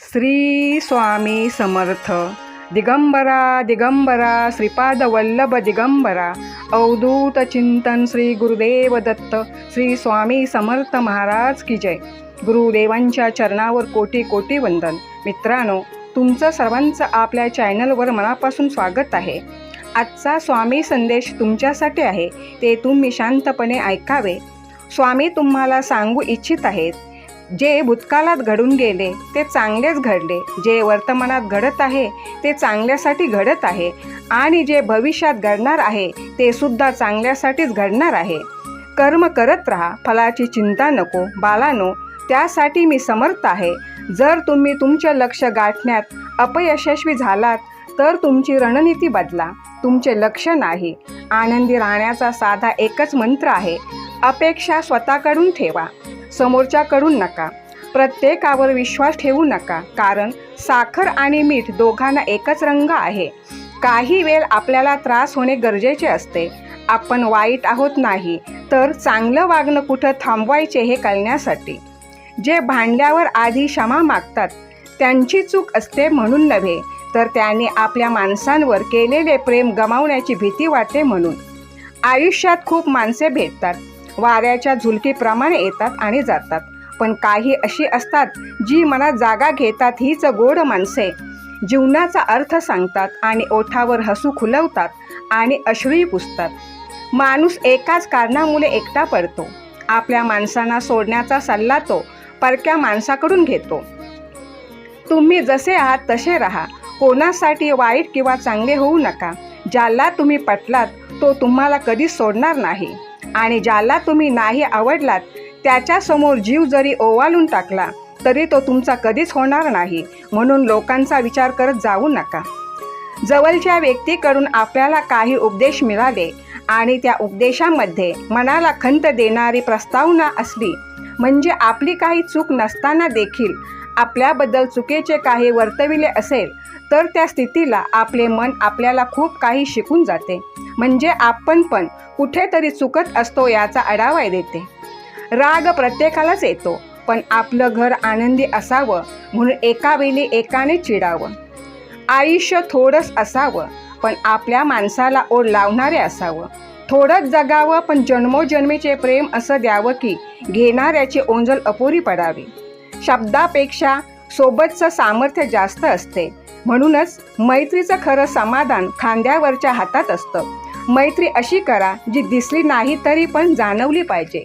श्री स्वामी समर्थ. दिगंबरा दिगंबरा श्रीपाद वल्लभ दिगंबरा. अवधूत चिंतन श्री गुरुदेव दत्त. श्री स्वामी समर्थ महाराज की जय. गुरुदेवांच्या चरणावर कोटी कोटी वंदन. मित्रांनो तुमचं सर्वांचं आपल्या चॅनलवर मनापासून स्वागत आहे. आजचा स्वामी संदेश तुमच्यासाठी आहे. ते तुम्ही शांतपणे ऐकावे. स्वामी तुम्हाला सांगू इच्छित आहेत. जे भूतकाळात घडून गेले ते चांगलेच घडले. जे वर्तमानात घडत आहे ते चांगल्यासाठी घडत आहे. आणि जे भविष्यात घडणार आहे ते सुद्धा चांगल्यासाठीच घडणार आहे. कर्म करत राहा फलाची चिंता नको बालानो त्यासाठी मी समर्थ आहे. जर तुम्ही तुमचे लक्ष गाठण्यात अपयशस्वी झालात तर तुमची रणनीती बदला. तुमचे लक्ष नाही. आनंदी राहण्याचा साधा एकच मंत्र आहे. अपेक्षा स्वतःकडून ठेवा. समोरच्याकडून नका. प्रत्येकावर विश्वास ठेवू नका कारण साखर आणि मीठ दोघांना एकच रंग आहे. काही वेळ आपल्याला त्रास होणे गरजेचे असते. आपण वाईट आहोत नाही तर चांगलं वागणं कुठं थांबवायचे हे कळण्यासाठी. जे भांडल्यावर आधी क्षमा मागतात त्यांची चूक असते म्हणून नव्हे तर त्याने आपल्या माणसांवर केलेले प्रेम गमावण्याची भीती वाटते म्हणून. आयुष्यात खूप माणसे भेटतात वाऱ्याच्या झुलकीप्रमाणे येतात आणि जातात. पण काही अशी असतात जी मनात जागा घेतात हीच गोड माणसे. जीवनाचा अर्थ सांगतात आणि ओठावर हसू खुलवतात आणि अश्रूही पुसतात. माणूस एकाच कारणामुळे एकटा पडतो. आपल्या माणसांना सोडण्याचा सल्ला तो परक्या माणसाकडून घेतो. तुम्ही जसे आहात तसे राहा. कोणासाठी वाईट किंवा चांगले होऊ नका. ज्याला तुम्ही पटलात तो तुम्हाला कधीच सोडणार नाही. आणि ज्याला तुम्ही नाही आवडलात त्याच्यासमोर जीव जरी ओवाळून टाकला तरी तो तुमचा कधीच होणार नाही म्हणून लोकांचा विचार करत जाऊ नका. जवळच्या व्यक्तीकडून आपल्याला काही उपदेश मिळाले आणि त्या उपदेशामध्ये मनाला खंत देणारी प्रस्तावना असली म्हणजे आपली काही चूक नसताना देखील आपल्याबद्दल चुकीचे काही वर्तविले असेल तर त्या स्थितीला आपले मन आपल्याला खूप काही शिकून जाते. म्हणजे आपण पण कुठेतरी चुकत असतो याचा आढावा देते. राग प्रत्येकालाच येतो पण आपलं घर आनंदी असावं म्हणून एका वेळी एकाने चिडावं. आयुष्य थोडंच असावं पण आपल्या माणसाला ओढ लावणारे असावं. थोडंच जगावं पण जन्मोजन्मीचे प्रेम असं द्यावं की घेणाऱ्याची ओंजल अपुरी पडावी. शब्दापेक्षा सोबतचं सामर्थ्य जास्त असते. म्हणूनच मैत्रीचं खरं समाधान खांद्यावरच्या हातात असतं. मैत्री अशी करा जी दिसली नाही तरी पण जाणवली पाहिजे.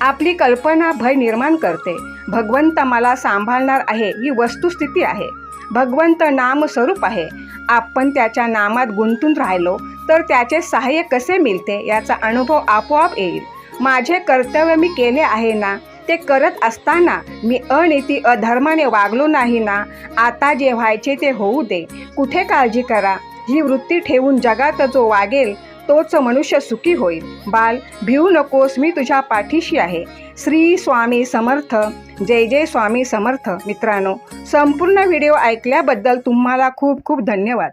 आपली कल्पना भय निर्माण करते. भगवंत मला सांभाळणार आहे ही वस्तुस्थिती आहे. भगवंत नामस्वरूप आहे. आपण त्याच्या नामात गुंतून राहिलो तर त्याचे सहाय्य कसे मिळते याचा अनुभव आपोआप येईल. माझे कर्तव्य मी केले आहे ना? ते करत असताना मी अनिती अधर्माने वागलो नाही ना आता जे व्हायचे ते होऊ दे. कुठे काळजी करा ही वृत्ती ठेवून जगात जो वागेल तोच मनुष्य सुखी होईल. बाल भिवू नकोस मी तुझ्या पाठीशी आहे. श्री स्वामी समर्थ. जय जय स्वामी समर्थ मित्रांनो. संपूर्ण व्हिडिओ ऐकल्याबद्दल तुम्हाला खूप खूप धन्यवाद.